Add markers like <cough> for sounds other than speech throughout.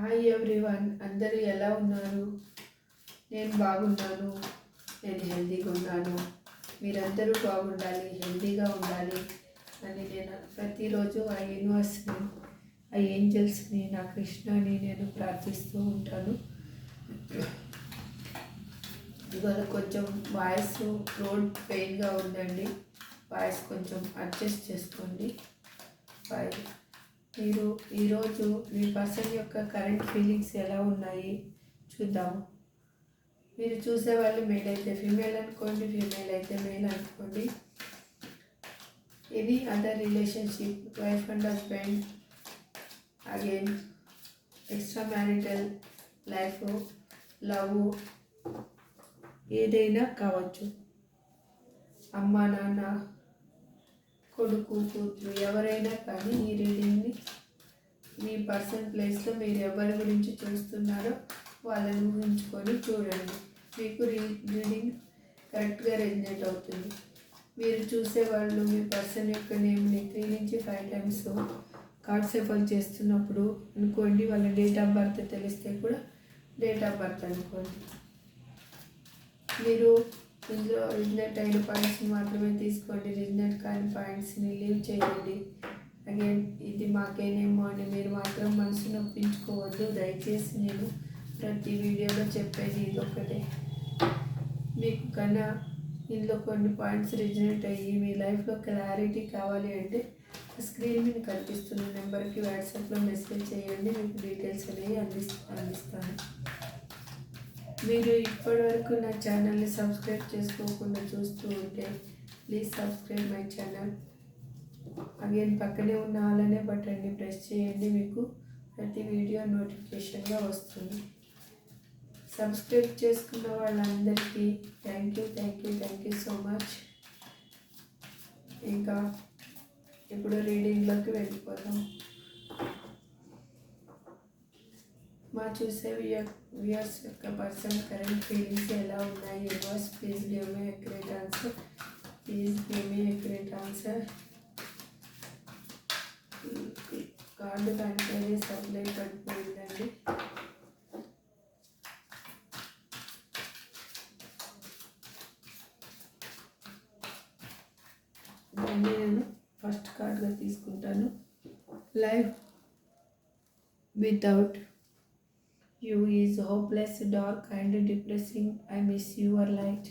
Hi everyone. అందరూ ఎలా ఉన్నారు? నేను బాగున్నాను. నేను హెల్తీగా ఉన్నాను. మీరందరూ బాగుండాలి హెల్తీగా ఉండాలి అని నేను ప్రతిరోజు ఆ యూనివర్స్ని ఆ ఏంజల్స్ని నా కృష్ణని నేను ప్రార్థిస్తూ ఉంటాను. ఇవాళ కొంచెం వాయిస్ రోడ్ పెయిన్గా ఉందండి. వాయిస్ కొంచెం అడ్జస్ట్ చేసుకోండి. బాయ్ మీరు ఈరోజు మీ పర్సన్ యొక్క కరెంట్ ఫీలింగ్స్ ఎలా ఉన్నాయి? చూద్దాం. మీరు చూసేవాళ్ళు మేల్ అయితే ఫీమేల్ అనుకోండి ఫీమేల్ అయితే మేల్ అనుకోండి. ఇది other relationship wife and husband again extra marital life love ఏదైనా కావచ్చు. అమ్మ నాన్న కొడుకు కూతురు ఎవరైనా కానీ ఈ రీడింగ్ని మీ పర్సన్ ప్లేస్లో మీరు ఎవరి గురించి చూస్తున్నారో వాళ్ళని ఊహించుకొని చూడండి. మీకు రీ రీడింగ్ కరెక్ట్గా రెజినేట్ అవుతుంది. మీరు చూసేవాళ్ళు మీ పర్సన్ యొక్క నేమ్ని త్రీ నుంచి ఫైవ్ టైమ్స్ కార్డ్ సెఫల్ చేస్తున్నప్పుడు అనుకోండి వాళ్ళ డేట్ ఆఫ్ బర్త్ తెలిస్తే కూడా డేట్ ఆఫ్ బర్త్ అనుకోండి. మీరు ఇందులో రిజినెట్ అయిన పాయింట్స్ని మాత్రమే తీసుకోండి. రిజినెట్ కాని పాయింట్స్ని లీవ్ చేయండి. ఇది మాకేనేమో అని మీరు మాత్రం మనసు నొప్పించుకోవద్దు. దయచేసి నేను ప్రతి వీడియోలో చెప్పేది ఇది మీకు కన్నా ఇందులో కొన్ని పాయింట్స్ రిజనేట్ అయ్యి మీ లైఫ్లో క్లారిటీ కావాలి అంటే స్క్రీన్ మీద కనిపిస్తున్న నెంబర్కి వాట్సాప్లో మెసేజ్ చేయండి. మీకు డీటెయిల్స్ అనేవి అందిస్ అందిస్తాను. మీరు ఇప్పటివరకు నా ఛానల్ని సబ్స్క్రైబ్ చేసుకోకుండా చూస్తూ ఉంటే please subscribe my channel. Again పక్కనే ఉన్న అలానే బటన్ని ప్రెస్ చేయండి మీకు. ప్రతి వీడియో నోటిఫికేషన్గా వస్తుంది. సబ్స్క్రైబ్ చేసుకున్న వాళ్ళందరికీ thank you thank you thank you so much. ఇంకా ఇప్పుడు రీడింగ్లోకి వెళ్ళిపోతాం మా చూసే వ్యూయర్స్ యొక్క పర్సన్ కరెంట్ ఫీలింగ్స్ ఎలా ఉన్నాయి? Universe please give me accurate answer. Please give me accurate answer. Card కంటే సప్లై పడిపోయిందండి. దాన్ని నేను ఫస్ట్ కార్డ్గా తీసుకుంటాను. Life without you is hopeless dark and depressing I miss your light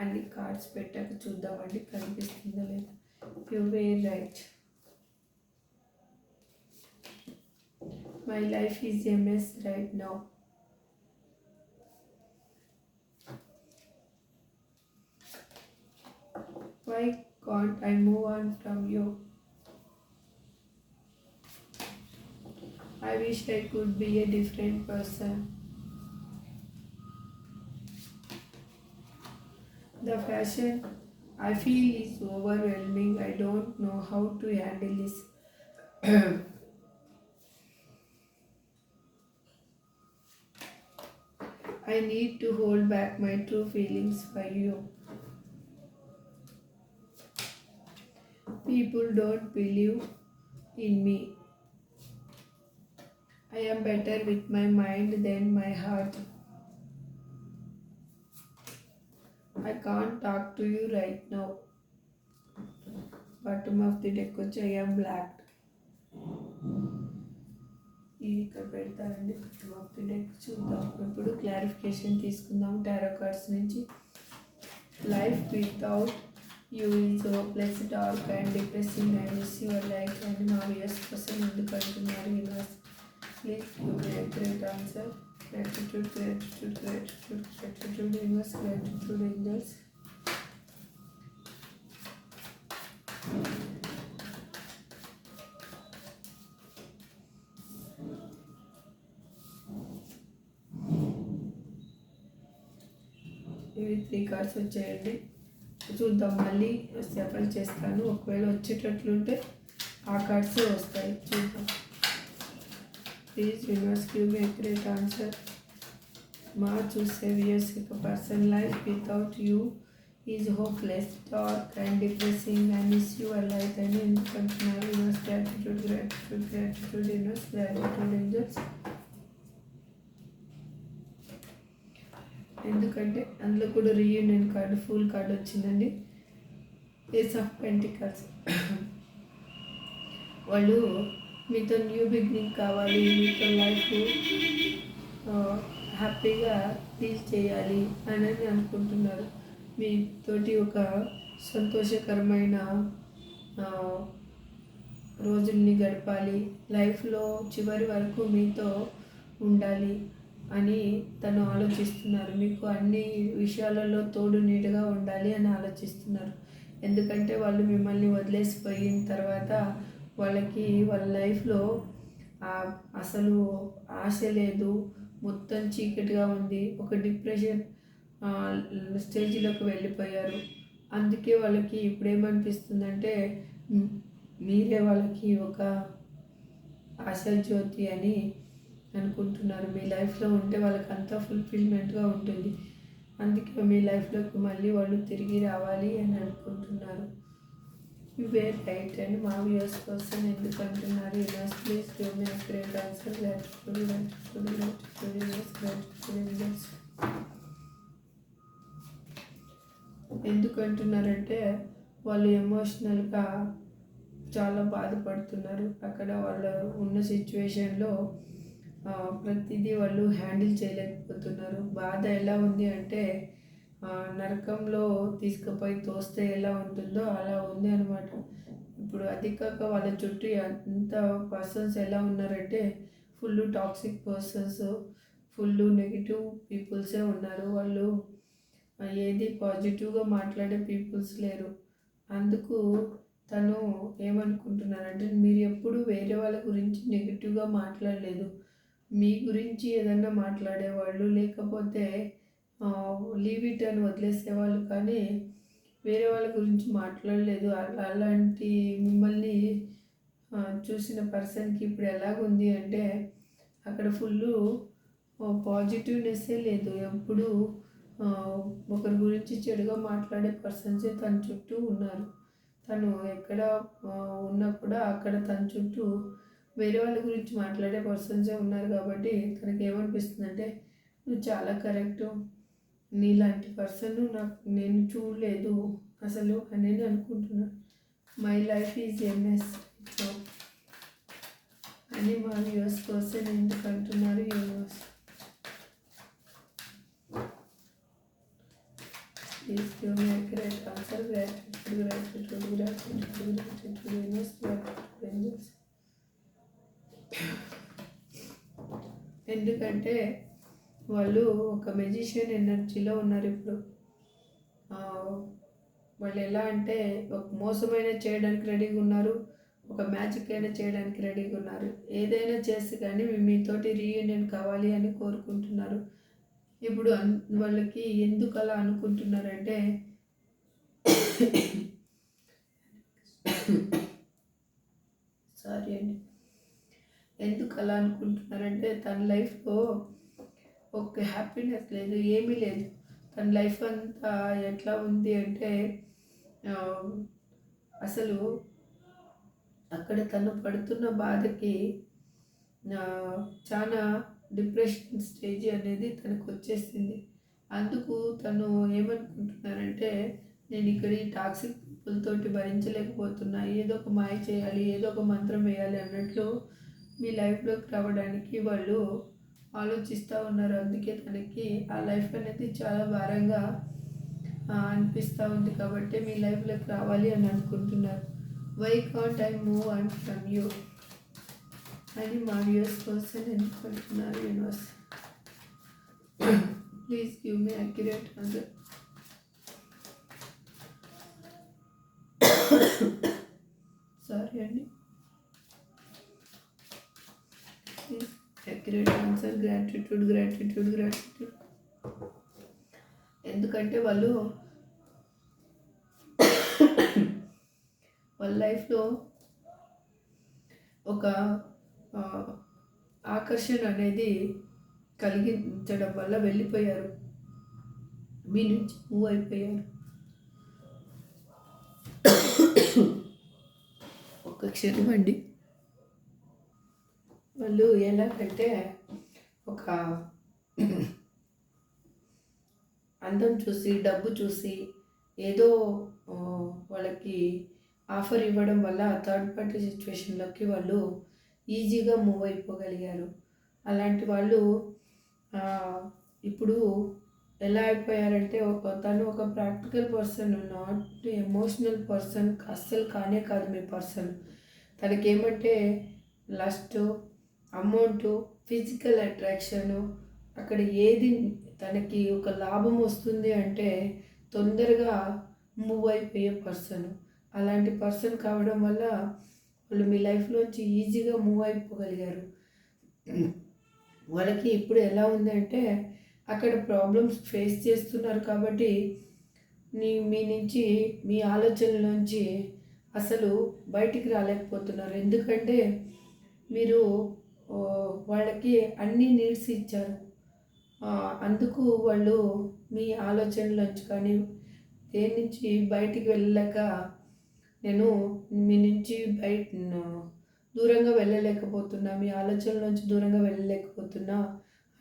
అన్ని కార్డ్స్ పెట్టాక చూద్దామండి. కనిపిస్తుందో లేదా. You way right My life is a mess right now. Why can't I move on from you? I wish I could be a different person. The fashion I feel is overwhelming. I don't know how to handle this. <clears throat> I need to hold back my true feelings for you. People don't believe in me. I am better with my mind than my heart. I can't talk to you right now. Bottom of the deck, I am blacked. ఇవి ఇక్కడ పెడతారండి bottom deck చూద్దాం. ఇప్పుడు clarification తీసుకుందాం. Tarot cards నుంచి life without you is hopeless dark and depressing and miss your life and మా viewers కోసం ఎందుకు అంటున్నారు universe please great answer gratitude gratitude gratitude gratitude universe gratitude angels ఇవి త్రీ కార్డ్స్ వచ్చాయండి. చూద్దాం మళ్ళీ సెఫల్ చేస్తాను. ఒకవేళ వచ్చేటట్లుంటే ఆ కార్డ్సే వస్తాయి. చూద్దాం. Please universe give me great answer. మా చూసే వియర్స్ యొక్క person life without you is hopeless. Dark and depressing. And miss your life అని ఎందుకు అంటున్నారు? Universe gratitude gratitude gratitude universe gratitude angels ఎందుకంటే అందులో కూడా రీయూనియన్ కార్డు ఫుల్ కార్డు వచ్చిందండి. ఏస్ ఆఫ్ పెంటికల్స్ వాళ్ళు మీతో న్యూ బిగినింగ్ కావాలి మీతో లైఫ్ హ్యాపీగా లీడ్ చేయాలి అని అనుకుంటున్నారు. మీతోటి ఒక సంతోషకరమైన రోజుల్ని గడపాలి. లైఫ్లో చివరి వరకు మీతో ఉండాలి. అని తను ఆలోచిస్తున్నారు. మీకు అన్ని విషయాలలో తోడు నీటుగా ఉండాలి అని ఆలోచిస్తున్నారు. ఎందుకంటే వాళ్ళు మిమ్మల్ని వదిలేసిపోయిన తర్వాత వాళ్ళకి వాళ్ళ లైఫ్లో అసలు ఆశ లేదు. మొత్తం చీకటిగా ఉంది. ఒక డిప్రెషన్ స్టేజ్లోకి వెళ్ళిపోయారు. అందుకే వాళ్ళకి ఇప్పుడు ఏమనిపిస్తుందంటే మీరే వాళ్ళకి ఒక ఆశాజ్యోతి అని అనుకుంటున్నారు. మీ లైఫ్లో ఉంటే వాళ్ళకి అంతా ఫుల్ఫిల్మెంట్గా ఉంటుంది. అందుకే మీ లైఫ్లోకి మళ్ళీ వాళ్ళు తిరిగి రావాలి అని అనుకుంటున్నారు. వేర్ రైట్ అండ్ మా వ్యూస్ కోసం ఎందుకు అంటున్నారు universe please do me great answer gratitude gratitude gratitude universe gratitude universe ఎందుకు అంటున్నారంటే వాళ్ళు ఎమోషనల్గా చాలా బాధపడుతున్నారు. అక్కడ వాళ్ళు ఉన్న సిచ్యువేషన్లో ప్రతిదీ వాళ్ళు హ్యాండిల్ చేయలేకపోతున్నారు. బాధ ఎలా ఉంది అంటే నరకంలో తీసుకుపోయి తోస్తే ఎలా ఉంటుందో అలా ఉంది అనమాట ఇప్పుడు అది కాక వాళ్ళ చుట్టూ అంత పర్సన్స్ ఎలా ఉన్నారంటే full toxic persons full negative పీపుల్సే ఉన్నారు. వాళ్ళు ఏది పాజిటివ్గా మాట్లాడే పీపుల్స్ లేరు. అందుకు తను ఏమనుకుంటున్నారంటే మీరు ఎప్పుడు వేరే వాళ్ళ గురించి నెగిటివ్గా మాట్లాడలేదు. మీ గురించి ఏదన్నా మాట్లాడేవాళ్ళు లేకపోతే లీవ్ ఇట్ అని వదిలేసేవాళ్ళు కానీ వేరే వాళ్ళ గురించి మాట్లాడలేదు. అలా అలాంటి మిమ్మల్ని చూసిన పర్సన్కి ఇప్పుడు ఎలాగుంది అంటే అక్కడ ఫుల్ పాజిటివ్నెస్సే లేదు. ఎప్పుడు ఒకరి గురించి చెడుగా మాట్లాడే పర్సన్సే తన చుట్టూ ఉన్నారు. తను ఎక్కడ ఉన్నా కూడా అక్కడ తన చుట్టూ వేరే వాళ్ళ గురించి మాట్లాడే పర్సన్సే ఉన్నారు కాబట్టి తనకి ఏమనిపిస్తుందంటే నువ్వు చాలా కరెక్ట్ నీలాంటి పర్సన్ నాకు నేను చూడలేదు అసలు అని నేను అనుకుంటున్నాను మై లైఫ్ ఈజ్ ఎంఎస్ అని మా వ్యూస్ కోసం ఎందుకు అంటున్నారు universe please give me accurate answer gratitude gratitude gratitude gratitude universe gratitude angels ఎందుకంటే వాళ్ళు ఒక మెజిషియన్ ఎనర్జీలో ఉన్నారు ఇప్పుడు. వాళ్ళు ఎలా అంటే ఒక మోసమైన చేయడానికి రెడీగా ఉన్నారు ఒక మ్యాజిక్ అయినా చేయడానికి రెడీగా ఉన్నారు. ఏదైనా చేసి కానీ మీ- మీతోటి రీయూనియన్ కావాలి అని కోరుకుంటున్నారు. ఇప్పుడు అన్- వాళ్ళకి ఎందుకు అలా అనుకుంటున్నారంటే <coughs> సారీ అండి. ఎందుకు అలా అనుకుంటున్నారంటే తన లైఫ్లో ఒక హ్యాపీనెస్ లేదు ఏమీ లేదు. తన లైఫ్ అంతా ఎట్లా ఉంది అంటే అసలు అక్కడ తను పడుతున్న బాధకి చాలా డిప్రెషన్ స్టేజ్ అనేది తనకు వచ్చేసింది. అందుకు తను ఏమనుకుంటున్నారంటే నేను ఇక్కడ ఈ టాక్సిక్ పీపుల్ తోటి భరించలేకపోతున్నా ఏదో ఒక మాయ చేయాలి ఏదో ఒక మంత్రం వేయాలి అన్నట్లు మీ లైఫ్లోకి రావడానికి వాళ్ళు ఆలోచిస్తూ ఉన్నారు. అందుకే తనకి ఆ లైఫ్ అనేది చాలా భారంగా అనిపిస్తూ ఉంది కాబట్టి మీ లైఫ్లోకి రావాలి అని అనుకుంటున్నారు. Why can't I move and from you అని మా వ్యూస్ కోసం ఎందుకు అంటున్నారు universe please give me accurate answer sorry అండి please accurate answer gratitude gratitude gratitude ఎందుకంటే వాళ్ళు వాళ్ళ లైఫ్లో ఒక ఆకర్షణ అనేది కలిగించడం వల్ల వెళ్ళిపోయారు. మీ నుంచి మూవ్ అయిపోయారు. ఒక క్షణం అండి. వాళ్ళు ఎలాగంటే ఒక అందం చూసి డబ్బు చూసి ఏదో వాళ్ళకి ఆఫర్ ఇవ్వడం వల్ల థర్డ్ పార్టీ సిచ్యువేషన్లోకి వాళ్ళు ఈజీగా మూవ్ అయిపోగలిగారు. అలాంటి వాళ్ళు ఇప్పుడు ఎలా అయిపోయారంటే ఒక తను ఒక practical person not emotional person అస్సలు కానే కాదు మీ పర్సన్. తనకేమంటే లస్ట్ అమౌంటు ఫిజికల్ అట్రాక్షను అక్కడ ఏది తనకి ఒక లాభం వస్తుంది అంటే తొందరగా మూవ్ అయిపోయే పర్సన్ అలాంటి పర్సన్ కావడం వల్ల వాళ్ళు మీ లైఫ్లోంచి ఈజీగా మూవ్ అయిపోగలిగారు. వాళ్ళకి ఇప్పుడు ఎలా ఉంది అంటే అక్కడ ప్రాబ్లమ్స్ ఫేస్ చేస్తున్నారు కాబట్టి నీ మీ నుంచి మీ ఆలోచనలోంచి అసలు బయటికి రాలేకపోతున్నారు. ఎందుకంటే మీరు వాళ్ళకి అన్ని నీడ్స్ ఇచ్చారు. అందుకు వాళ్ళు మీ ఆలోచనలోంచి కానీ దేని నుంచి బయటికి వెళ్ళలేక నేను మీ నుంచి బయట దూరంగా వెళ్ళలేకపోతున్నా మీ ఆలోచనలోంచి దూరంగా వెళ్ళలేకపోతున్నా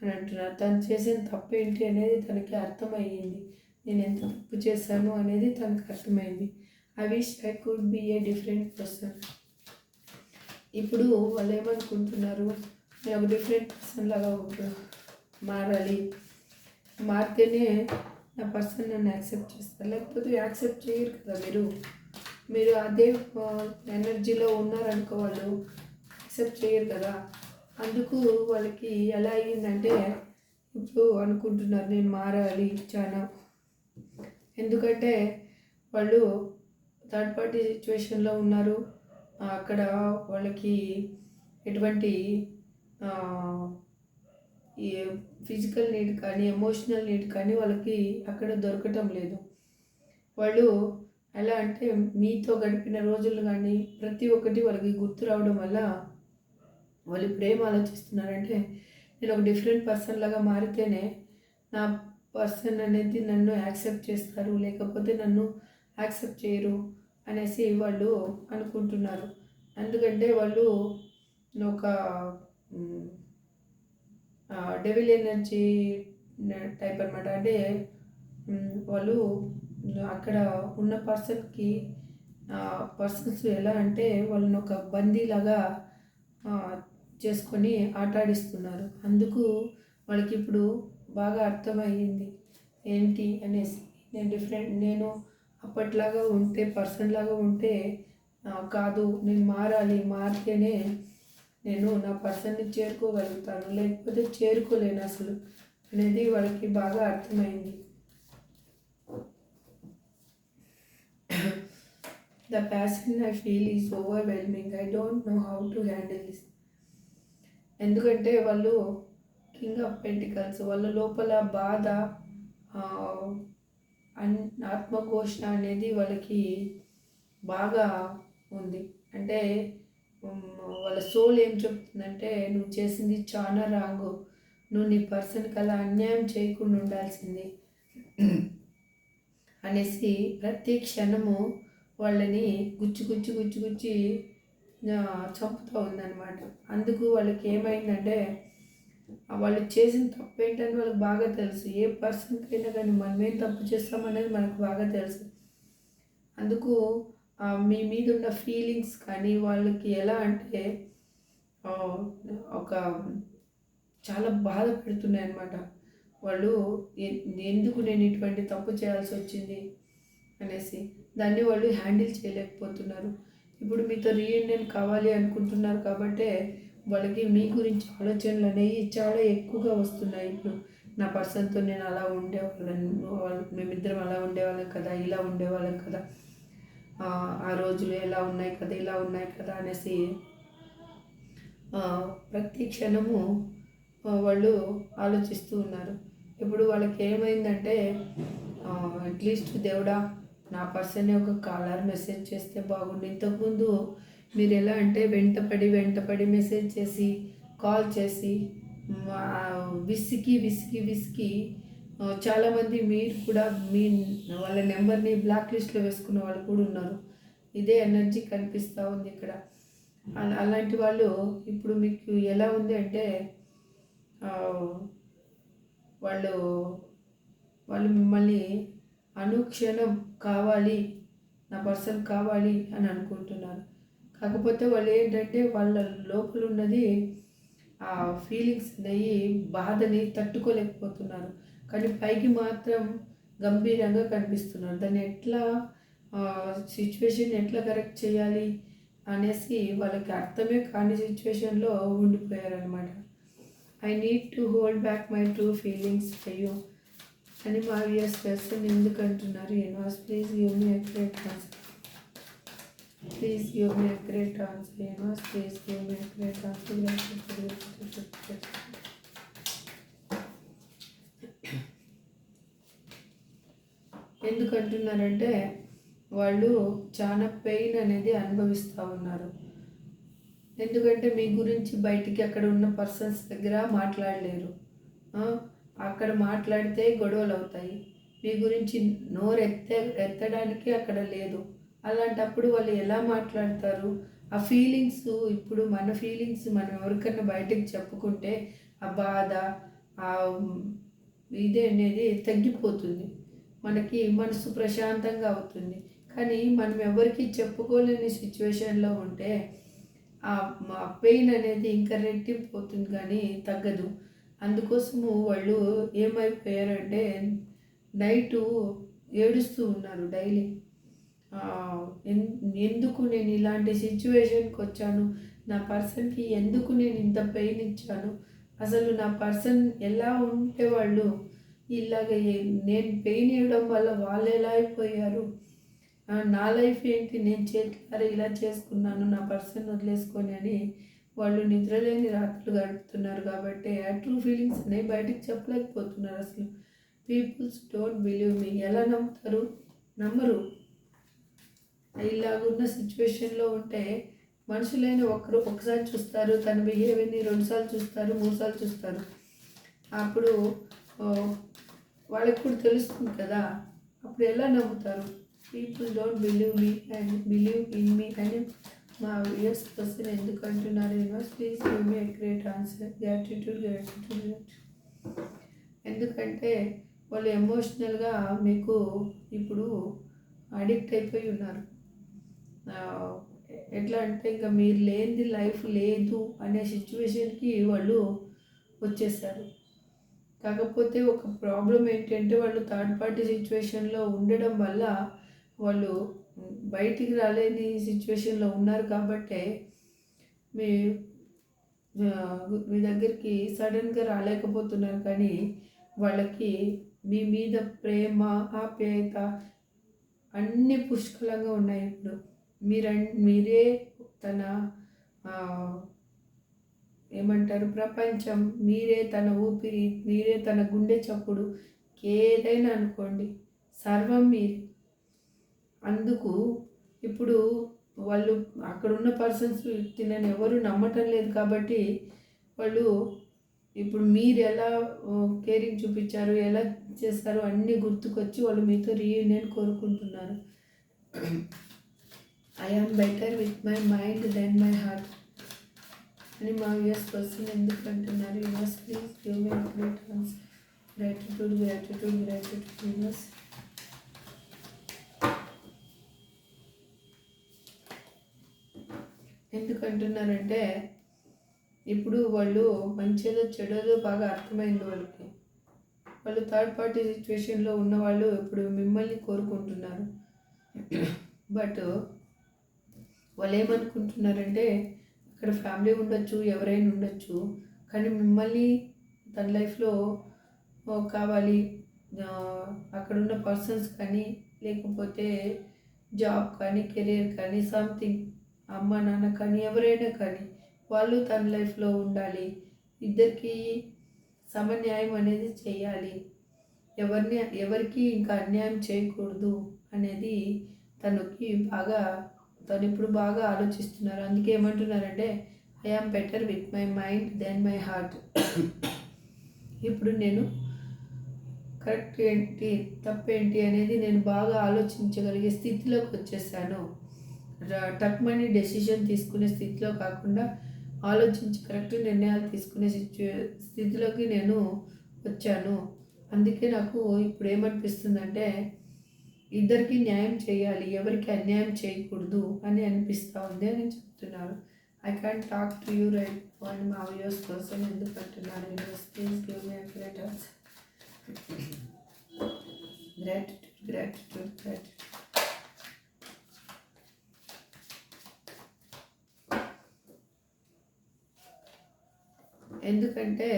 అని అంటున్నారు. తను చేసిన తప్పు ఏంటి అనేది తనకి అర్థమయ్యింది. నేను ఎంత తప్పు చేశాను అనేది తనకు అర్థమైంది I wish I could be a different person ఇప్పుడు వాళ్ళు ఏమనుకుంటున్నారు? నేను ఒక డిఫరెంట్ పర్సన్ లాగా మారాలి. మారితేనే నా పర్సన్ నన్ను యాక్సెప్ట్ చేస్తారు. లేకపోతే యాక్సెప్ట్ చేయరు కదా మీరు. మీరు అదే ఎనర్జీలో ఉన్నారనుకో వాళ్ళు యాక్సెప్ట్ చేయరు కదా. అందుకు వాళ్ళకి ఎలా అయ్యిందంటే ఇప్పుడు అనుకుంటున్నారు నేను మారాలి చాలా ఎందుకంటే వాళ్ళు థర్డ్ పార్టీ సిచ్యువేషన్లో ఉన్నారు. అక్కడ వాళ్ళకి ఎటువంటి ఈ ఫిజికల్ నీడ్ కానీ ఎమోషనల్ నీడ్ కానీ వాళ్ళకి అక్కడ దొరకటం లేదు. వాళ్ళు ఎలా అంటే మీతో గడిపిన రోజులు కానీ ప్రతి ఒక్కటి వాళ్ళకి గుర్తు రావడం వల్ల వాళ్ళు ఇప్పుడు ఏం ఆలోచిస్తున్నారంటే నేను ఒక డిఫరెంట్ పర్సన్ లాగా మారితేనే నా పర్సన్ అనేది నన్ను యాక్సెప్ట్ చేస్తారు లేకపోతే నన్ను యాక్సెప్ట్ చేయరు. అనేసి వాళ్ళు అనుకుంటున్నారు. ఎందుకంటే వాళ్ళు ఒక డెవిల్ ఎనర్జీ టైప్ అనమాట అంటే వాళ్ళు అక్కడ ఉన్న పర్సన్కి పర్సన్స్ ఎలా అంటే వాళ్ళని ఒక బందీలాగా చేసుకొని ఆటాడిస్తున్నారు. అందుకు వాళ్ళకి ఇప్పుడు బాగా అర్థమయ్యింది. ఏంటి అనేసి. నేను డిఫరెంట్ నేను అప్పట్లాగా ఉంటే పర్సన్ లాగా ఉంటే కాదు నేను మారాలి మారితేనే నేను నా పర్సన్ని చేరుకోగలుగుతాను లేకపోతే చేరుకోలేను అసలు అనేది వాళ్ళకి బాగా అర్థమైంది. The passion I feel is overwhelming I don't know how to handle this ఎందుకంటే వాళ్ళు కింగ్ ఆఫ్ పెంటికల్స్ వాళ్ళ లోపల బాధ అన్ ఆత్మఘోషణ అనేది వాళ్ళకి బాగా ఉంది. అంటే వాళ్ళ సోల్ ఏం చెప్తుందంటే నువ్వు చేసింది చాలా రాంగు. నువ్వు నీ పర్సన్కి అలా అన్యాయం చేయకుండా ఉండాల్సింది. అనేసి ప్రతి క్షణము వాళ్ళని గుచ్చి గుచ్చి గుచ్చి గుచ్చి చంపుతూ ఉందన్నమాట. అందుకు వాళ్ళకి ఏమైందంటే వాళ్ళు చేసిన తప్పు ఏంటని వాళ్ళకి బాగా తెలుసు. ఏ పర్సన్కి అయినా కానీ మనం ఏం తప్పు చేస్తామనేది మనకు బాగా తెలుసు. అందుకు మీ మీద ఉన్న ఫీలింగ్స్ కానీ వాళ్ళకి ఎలా అంటే ఒక చాలా బాధ పెడుతున్నాయి అన్నమాట. వాళ్ళు ఎందుకు నేను ఇటువంటి తప్పు చేయాల్సి వచ్చింది అనేసి. దాన్ని వాళ్ళు హ్యాండిల్ చేయలేకపోతున్నారు. ఇప్పుడు మీతో రీయూనియన్ కావాలి అనుకుంటున్నారు కాబట్టే వాళ్ళకి మీ గురించి ఆలోచనలు అనేవి చాలా ఎక్కువగా వస్తున్నాయి. ఇప్పుడు నా పర్సన్తో నేను అలా ఉండేవాళ్ళను వాళ్ళు మేమిద్దరం అలా ఉండేవాళ్ళం కదా ఇలా ఉండేవాళ్ళం కదా ఆ, రోజులు ఎలా ఉన్నాయి కదా ఇలా ఉన్నాయి కదా అనేసి ప్రతి క్షణము వాళ్ళు ఆలోచిస్తూ ఉన్నారు. ఇప్పుడు వాళ్ళకి ఏమైందంటే అట్లీస్ట్ దేవుడా నా పర్సన్ ఒక కాలర్ మెసేజ్ చేస్తే బాగుండు. ఇంతకుముందు మీరు ఎలా అంటే వెంటపడి వెంటపడి మెసేజ్ చేసి కాల్ చేసి విసికి విసికి విసికి చాలామంది మీరు కూడా మీ వాళ్ళ నెంబర్ని బ్లాక్ లిస్ట్లో వేసుకున్న వాళ్ళు కూడా ఉన్నారు. ఇదే ఎనర్జీ కనిపిస్తూ ఉంది ఇక్కడ. అలా- అలాంటి వాళ్ళు ఇప్పుడు మీకు ఎలా ఉంది అంటే వాళ్ళు వాళ్ళు మిమ్మల్ని అనుక్షణం కావాలి నా పర్సన్ కావాలి అని అనుకుంటున్నారు. కాకపోతే వాళ్ళు ఏంటంటే వాళ్ళ లోపల ఉన్నది ఆ ఫీలింగ్స్ అయ్యి బాధని తట్టుకోలేకపోతున్నారు. కానీ పైకి మాత్రం గంభీరంగా కనిపిస్తున్నారు. దాన్ని ఎట్లా సిచ్యువేషన్ ఎట్లా కరెక్ట్ చేయాలి అనేసి వాళ్ళకి అర్థమే కాని సిచ్యువేషన్లో ఉండిపోయారనమాట I need to hold back my true feelings అయ్యో అని మా viewers person ఎందుకంటున్నారు? Universe please give me accurate answer please give me accurate answer universe please give me accurate answer ఎందుకు అంటున్నారంటే వాళ్ళు చాలా పెయిన్ అనేది అనుభవిస్తూ ఉన్నారు. ఎందుకంటే మీ గురించి బయటికి అక్కడ ఉన్న పర్సన్స్ దగ్గర మాట్లాడలేరు. అక్కడ మాట్లాడితే గొడవలు అవుతాయి. మీ గురించి నోరు ఎత్తే ఎత్తడానికి అక్కడ లేదు. అలాంటప్పుడు వాళ్ళు ఎలా మాట్లాడతారు? ఆ ఫీలింగ్స్ ఇప్పుడు మన ఫీలింగ్స్ మనం ఎవరికైనా బయటకు చెప్పుకుంటే ఆ బాధ ఆ ఇదే అనేది తగ్గిపోతుంది. మనకి మనసు ప్రశాంతంగా అవుతుంది. కానీ మనం ఎవరికి చెప్పుకోలేని సిచ్యువేషన్లో ఉంటే ఆ పెయిన్ అనేది ఇంకా రెట్టిపోతుంది కానీ తగ్గదు. అందుకోసము వాళ్ళు ఏమైపోయారంటే నైటు ఏడుస్తూ ఉన్నారు డైలీ. ఎందుకు నేను ఇలాంటి సిచ్యువేషన్కి వచ్చాను? నా పర్సన్కి ఎందుకు నేను ఇంత పెయిన్ ఇచ్చాను? అసలు నా పర్సన్ ఎలా ఉంటే వాళ్ళు ఇలాగ నేను పెయిన్ ఇవ్వడం వల్ల వాళ్ళు ఎలా అయిపోయారు? నా లైఫ్ ఏంటి? నేను చేతులారా ఇలా చేసుకున్నాను నా పర్సన్ వదిలేసుకొని అని వాళ్ళు నిద్రలేని రాత్రులు గడుపుతున్నారు కాబట్టి ఆ ట్రూ ఫీలింగ్స్ అనేవి బయటికి చెప్పలేకపోతున్నారు అసలు. పీపుల్స్ డోంట్ బిలీవ్ మీ ఎలా నమ్ముతారు? నమ్మరు. ఇలాగున్న సిచ్యువేషన్లో ఉంటే మనుషులైన ఒకరు ఒకసారి చూస్తారు తన బిహేవియర్ని రెండుసార్లు చూస్తారు మూడుసార్లు చూస్తారు. అప్పుడు వాళ్ళకి కూడా తెలుస్తుంది కదా. అప్పుడు ఎలా నమ్ముతారు? People don't believe me and believe in me అని మా వ్యూయర్స్ వస్తే ఎందుకు అంటున్నారు universe? Please give me great answer gratitude gratitude ఎందుకంటే వాళ్ళు ఎమోషనల్గా మీకు ఇప్పుడు అడిక్ట్ అయిపోయి ఉన్నారు. ఎట్లా అంటే ఇంకా మీరు లేనిది లైఫ్ లేదు అనే సిచ్యువేషన్కి వాళ్ళు వచ్చేసారు కాకపోతే ఒక ప్రాబ్లం ఏంటంటే వాళ్ళు థర్డ్ పార్టీ సిచ్యువేషన్లో ఉండడం వల్ల వాళ్ళు బయటికి రాలేని సిచ్యువేషన్లో ఉన్నారు కాబట్టే మీ మీ దగ్గరికి సడన్గా రాలేకపోతున్నారు కానీ వాళ్ళకి మీ మీద ప్రేమ ఆప్యాయత అన్ని పుష్కలంగా ఉన్నాయి ఇప్పుడు. మీరం మీరే తన ఏమంటారు ప్రపంచం మీరే తన ఊపిరి మీరే తన గుండె చప్పుడు ఏదైనా అనుకోండి సర్వం మీరే. అందుకు ఇప్పుడు వాళ్ళు అక్కడ ఉన్న పర్సన్స్ తినని ఎవరు నమ్మటం లేదు కాబట్టి వాళ్ళు ఇప్పుడు మీరు ఎలా కేరింగ్ చూపించారు ఎలా చేస్తారు అన్నీ గుర్తుకొచ్చి వాళ్ళు మీతో రీయూనియన్ కోరుకుంటున్నారు. I am better with my mind then my heart అని మా వ్యూస్ పర్సన్ ఎందుకు అంటున్నారు? Universe please give me great ones gratitude gratitude gratitude universe ఎందుకు అంటున్నారంటే ఇప్పుడు వాళ్ళు మంచిదో చెడోదో బాగా అర్థమైంది వాళ్ళకి. వాళ్ళు థర్డ్ పార్టీ సిచ్యువేషన్లో ఉన్నవాళ్ళు ఇప్పుడు మిమ్మల్ని కోరుకుంటున్నారు. బట్ వాళ్ళు ఏమనుకుంటున్నారంటే అక్కడ ఫ్యామిలీ ఉండొచ్చు ఎవరైనా ఉండొచ్చు కానీ మిమ్మల్ని తన లైఫ్లో కావాలి. అక్కడున్న అక్కడ ఉన్న పర్సన్స్ కానీ లేకపోతే జాబ్ కానీ కెరీర్ కానీ సంథింగ్ అమ్మ నాన్న కానీ ఎవరైనా కానీ వాళ్ళు తన లైఫ్లో ఉండాలి. ఇద్దరికి సమన్యాయం అనేది చేయాలి. ఎవరిని ఎవరికి ఇంకా అన్యాయం చేయకూడదు అనేది తనకి బాగా తను ఇప్పుడు బాగా ఆలోచిస్తున్నారు. అందుకే ఏమంటున్నారంటే I am better with my mind then my heart ఇప్పుడు నేను కరెక్ట్ ఏంటి తప్పేంటి అనేది నేను బాగా ఆలోచించగలిగే స్థితిలోకి వచ్చేసాను. టక్మని డెసిషన్ తీసుకునే స్థితిలో కాకుండా ఆలోచించి కరెక్ట్ నిర్ణయాలు తీసుకునే సిచ్యు స్థితిలోకి నేను వచ్చాను. అందుకే నాకు ఇప్పుడు ఏమనిపిస్తుందంటే ఇద్దరికి న్యాయం చేయాలి ఎవరికి అన్యాయం చేయకూడదు అని అనిపిస్తూ ఉంది అని చెప్తున్నారు. I can talk to you right అని మా వ్యూస్ కోసం ఎందుకు అంటున్నారు? Please give me great gratitude gratitude gratitude ఎందుకంటే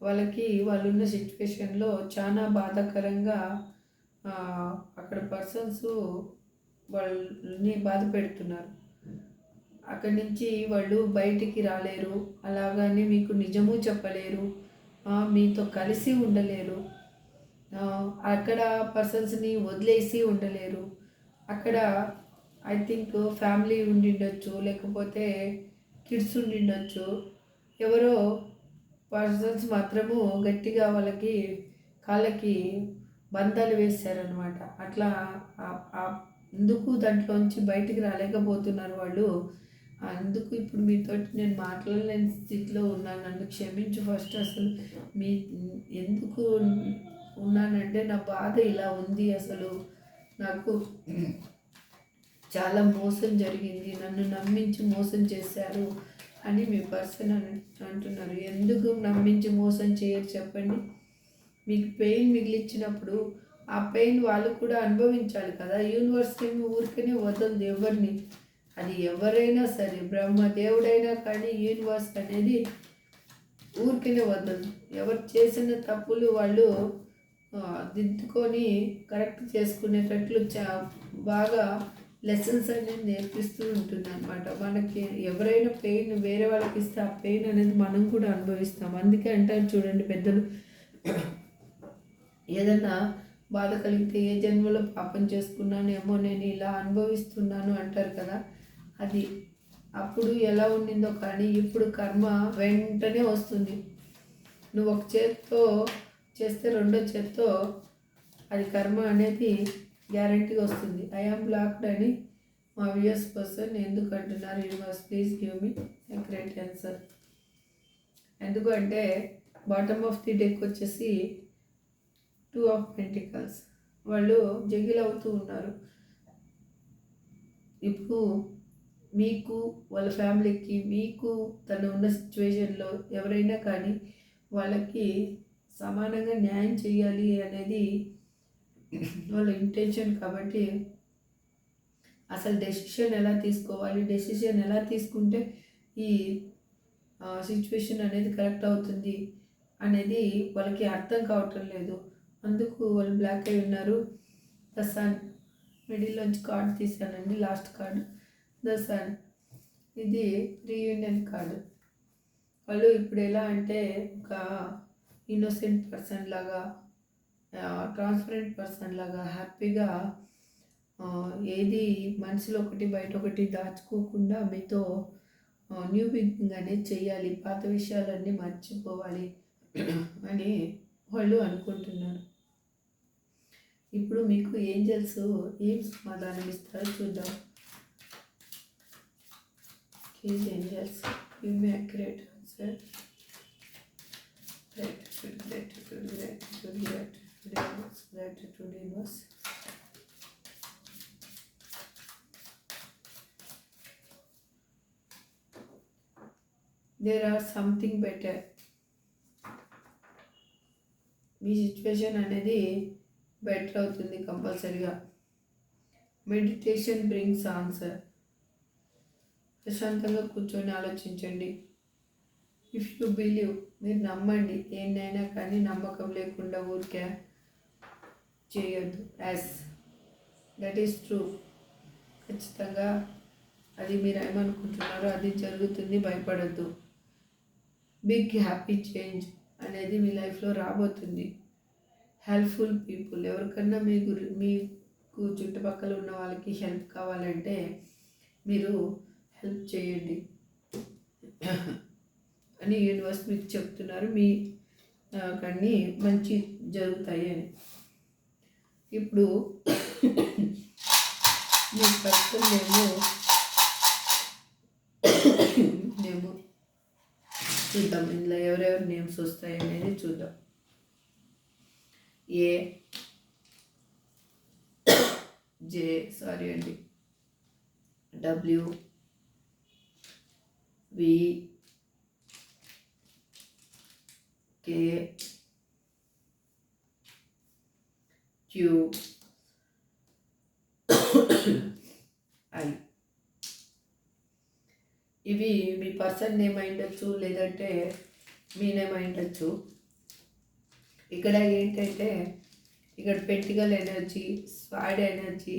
వాళ్ళకి వాళ్ళున్న సిచ్యువేషన్లో చాలా బాధాకరంగా అక్కడ పర్సన్స్ వాళ్ళని బాధ పెడుతున్నారు. అక్కడి నుంచి వాళ్ళు బయటికి రాలేరు. అలాగని మీకు నిజము చెప్పలేరు. మీతో కలిసి ఉండలేరు. అక్కడ పర్సన్స్ని వదిలేసి ఉండలేరు. అక్కడ ఐ థింక్ ఫ్యామిలీ ఉండిండొచ్చు లేకపోతే కిడ్స్ ఉండిండొచ్చు. ఎవరో పర్సన్స్ మాత్రము గట్టిగా వాళ్ళకి కాళ్ళకి బంధాలు వేశారనమాట అట్లా ఎందుకు దాంట్లోంచి బయటికి రాలేకపోతున్నారు వాళ్ళు? అందుకు ఇప్పుడు మీతోటి నేను మాట్లాడలేని స్థితిలో ఉన్నాను? నన్ను క్షమించు ఫస్ట్ అసలు. మీ ఎందుకు ఉన్నానంటే నా బాధ ఇలా ఉంది అసలు. నాకు చాలా మోసం జరిగింది. నన్ను నమ్మించి మోసం చేశారు అని మీ పర్సన్ అని అంటున్నారు. ఎందుకు నమ్మించి మోసం చేయరు చెప్పండి? మీకు పెయిన్ మిగిలిచ్చినప్పుడు ఆ పెయిన్ వాళ్ళు కూడా అనుభవించాలి కదా. యూనివర్స్ ఏమి ఊరికనే వదలదు ఎవరిని. అది ఎవరైనా సరే బ్రహ్మ దేవుడైనా కానీ యూనివర్స్ అనేది ఊరికనే వదలదు. ఎవరు చేసిన తప్పులు వాళ్ళు దిద్దుకొని కరెక్ట్ చేసుకునేటట్లు చా బాగా లెసన్స్ అనేది నేర్పిస్తూ ఉంటుంది అనమాట మనకి ఎవరైనా పెయిన్ వేరే వాళ్ళకి ఇస్తే ఆ పెయిన్ అనేది మనం కూడా అనుభవిస్తాం. అందుకే అంటారు చూడండి పెద్దలు. ఏదన్నా బాధ కలిగితే ఏ జన్మలో పాపం చేసుకున్నానేమో నేను ఇలా అనుభవిస్తున్నాను అంటారు కదా. అది అప్పుడు ఎలా ఉండిందో కానీ ఇప్పుడు కర్మ వెంటనే వస్తుంది. నువ్వు ఒక చేత్తో చేస్తే రెండో చేత్తో అది కర్మ అనేది గ్యారంటీగా వస్తుంది. ఐఆమ్ బ్లాక్డ్ అని మా వ్యూయర్స్ పర్సన్ ఎందుకు అంటున్నారు? Universe please give me great answer. ఎందుకంటే బాటమ్ ఆఫ్ ది డెక్ వచ్చేసి టూ ఆఫ్ పెంటికల్స్ వాళ్ళు జగిల్ అవుతూ ఉన్నారు ఇప్పుడు మీకు వాళ్ళ ఫ్యామిలీకి మీకు తను ఉన్న సిచ్యువేషన్లో ఎవరైనా కానీ వాళ్ళకి సమానంగా న్యాయం చేయాలి అనేది వాళ్ళ ఇంటెన్షన్ కాబట్టి అసలు డెసిషన్ ఎలా తీసుకోవాలి డెసిషన్ ఎలా తీసుకుంటే ఈ సిచ్యువేషన్ అనేది కరెక్ట్ అవుతుంది అనేది వాళ్ళకి అర్థం కావటం లేదు. అందుకు వాళ్ళు బ్లాక్ అయి ఉన్నారు. ద సన్ మిడిల్లోంచి కార్డు తీసానండి లాస్ట్ కార్డు ద సన్ ఇది రీయూనియన్ కార్డు వాళ్ళు ఇప్పుడు ఎలా అంటే ఒక ఇన్నోసెంట్ పర్సన్ లాగా ట్రాన్స్పరెంట్ పర్సన్ లాగా హ్యాపీగా ఏది మనసులో ఒకటి బయట ఒకటి దాచుకోకుండా మీతో న్యూ బిగినింగ్ అనేది చేయాలి పాత విషయాలన్నీ మర్చిపోవాలి అని వాళ్ళు అనుకుంటున్నారు. ఇప్పుడు మీకు ఏంజల్స్ ఏం సమాధానం ఇస్తారో చూద్దాం. Please angels you may accurate answer right right right right demos right to demos there are something better me situation అనేది బెటర్ అవుతుంది కంపల్సరిగా. మెడిటేషన్ బ్రింగ్స్ ఆన్సర్ ప్రశాంతంగా కూర్చొని ఆలోచించండి. ఇఫ్ యు బిలీవ్ మీరు నమ్మండి. ఏంటైనా కానీ నమ్మకం లేకుండా ఊరికే చేయొద్దు. యాజ్ దట్ ఈస్ ట్రూ ఖచ్చితంగా అది మీరు ఏమనుకుంటున్నారో అది జరుగుతుంది భయపడద్దు. బిగ్ హ్యాపీ చేంజ్ అనేది మీ లైఫ్లో రాబోతుంది. హెల్ప్ఫుల్ పీపుల్ ఎవరికన్నా మీ గురి మీకు చుట్టుపక్కల ఉన్న వాళ్ళకి హెల్ప్ కావాలంటే మీరు హెల్ప్ చేయండి. అని యూనివర్స్ మీకు చెప్తున్నారు. మీ కన్నీ మంచి జరుగుతాయి అని. ఇప్పుడు మీ ప్రస్తుతం మేము మేము చూద్దాం. ఇందులో ఎవరెవరి నేమ్స్ వస్తాయి అనేది చూద్దాం. ఏ జే సారీ అండి. W V K Q I. ఇవి మీ పర్సన్ నేమ్ అయి ఉండొచ్చు లేదంటే మీ నేమ్ అయి ఉండొచ్చు. ఇక్కడ ఏంటంటే ఇక్కడ pentacle energy swords energy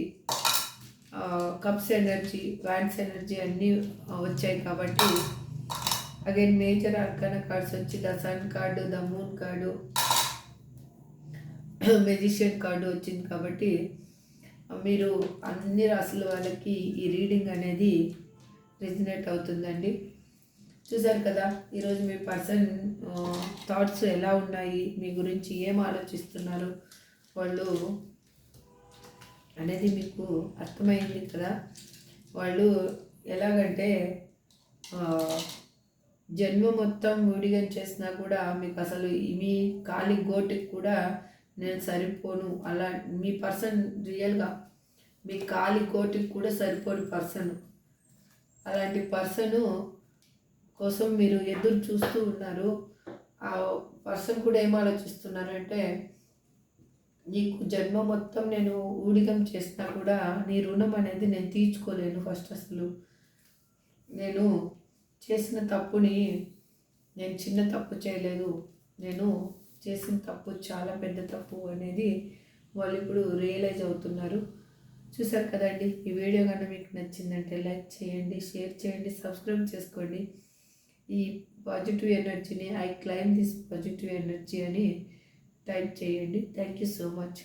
cups energy wands energy అన్నీ వచ్చాయి కాబట్టి అగైన్ మేజర్ అర్కన కార్డ్స్ వచ్చి the sun card the moon card magician card వచ్చింది కాబట్టి మీరు అన్ని రాసుల వాళ్ళకి ఈ రీడింగ్ అనేది రిజనేట్ అవుతుందండి. చూశారు కదా ఈరోజు మీ పర్సన్ థాట్స్ ఎలా ఉన్నాయి మీ గురించి ఏం ఆలోచిస్తున్నారు వాళ్ళు అనేది మీకు అర్థమైంది కదా. వాళ్ళు ఎలాగంటే జన్మ మొత్తం ఊడిగం చేసినా కూడా మీకు అసలు మీ కాలి గోటికి కూడా నేను సరిపోను. అలా మీ పర్సన్ రియల్గా మీ కాలి గోటికి కూడా సరిపోని పర్సన్. అలాంటి పర్సను కోసం మీరు ఎదురు చూస్తూ ఉన్నారు. ఆ పర్సన్ కూడా ఏం ఆలోచిస్తున్నారంటే నీకు జన్మ మొత్తం నేను ఊడిగం చేసినా కూడా నీ రుణం అనేది నేను తీర్చుకోలేను ఫస్ట్ అసలు. నేను చేసిన తప్పుని నేను చిన్న తప్పు చేయలేదు. నేను చేసిన తప్పు చాలా పెద్ద తప్పు అనేది వాళ్ళు ఇప్పుడు రియలైజ్ అవుతున్నారు. చూసారు కదండి ఈ వీడియో కనుక మీకు నచ్చిందంటే లైక్ చేయండి షేర్ చేయండి సబ్స్క్రైబ్ చేసుకోండి. ఈ పాజిటివ్ ఎనర్జీని I claim this positive energy అని టైప్ చేయండి. Thank you so much